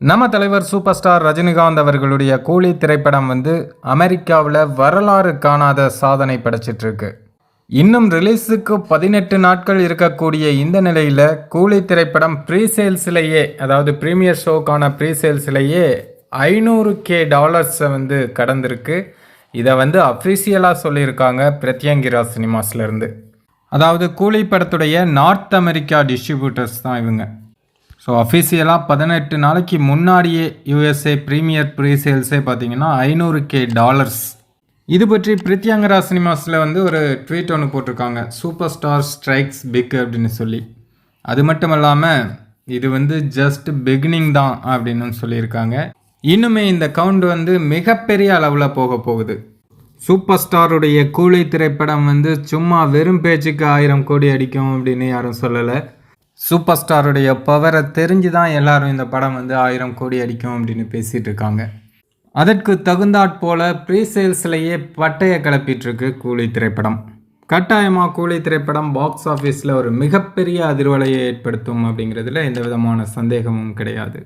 நம்ம தலைவர் super star Rajinikanth அவர்களுடைய கூலி திரைப்படம் வந்து அமெரிக்காவில் வரலாறு காணாத சாதனை படைச்சிட்ருக்கு. இன்னும் ரிலீஸுக்கு பதினெட்டு நாட்கள் இருக்கக்கூடிய இந்த நிலையில் கூலி திரைப்படம் ப்ரீ சேல்ஸ்லேயே அதாவது ப்ரீமியர் ஷோக்கான ப்ரீ சேல்ஸ்லேயே ஐநூறு கே டாலர்ஸை வந்து கடந்திருக்கு. இதை வந்து அஃபிஷியலாக சொல்லியிருக்காங்க பிரத்யங்கிரா சினிமாஸ்லேருந்து அதாவது கூலி படத்துடைய நார்த் அமெரிக்கா டிஸ்ட்ரிபியூட்டர்ஸ் தான் இவங்க. ஸோ அஃபிஷியலாக பதினெட்டு நாளைக்கு முன்னாடியே யூஎஸ்ஏ ப்ரீமியர் ப்ரீ சேல்ஸே பார்த்தீங்கன்னா ஐநூறு கே டாலர்ஸ் இது பற்றி பிரித்யாங்கரா சினிமாஸில் வந்து ஒரு ட்வீட் ஒன்று போட்டிருக்காங்க. சூப்பர் ஸ்டார் ஸ்ட்ரைக்ஸ் பிக் அப்படின்னு சொல்லி. அது மட்டும் இல்லாமல் இது வந்து ஜஸ்ட் பிகினிங் தான் அப்படின்னு சொல்லியிருக்காங்க. இன்னுமே இந்த கவுண்ட் வந்து மிகப்பெரிய அளவில் போக போகுது. சூப்பர் ஸ்டாருடைய கூலி திரைப்படம் வந்து சும்மா வெறும் பேச்சுக்கு ஆயிரம் கோடி அடிக்கும் அப்படின்னு யாரும் சொல்லலை. சூப்பர் ஸ்டாருடைய பவரை தெரிஞ்சு தான் எல்லாரும் இந்த படம் வந்து ஆயிரம் கோடி அடிக்கும் அப்படின்னு பேசிகிட்டு இருக்காங்க அதற்கு தகுந்தாற் போல ப்ரீ சேல்ஸ்லேயே பட்டையை கிளப்பிட்டுருக்கு கூலி திரைப்படம். கட்டாயமாக கூலி திரைப்படம் பாக்ஸ் ஆஃபீஸில் ஒரு மிகப்பெரிய அதிர்வலையை ஏற்படுத்தும் அப்படிங்கிறதுல எந்த விதமான சந்தேகமும் கிடையாது.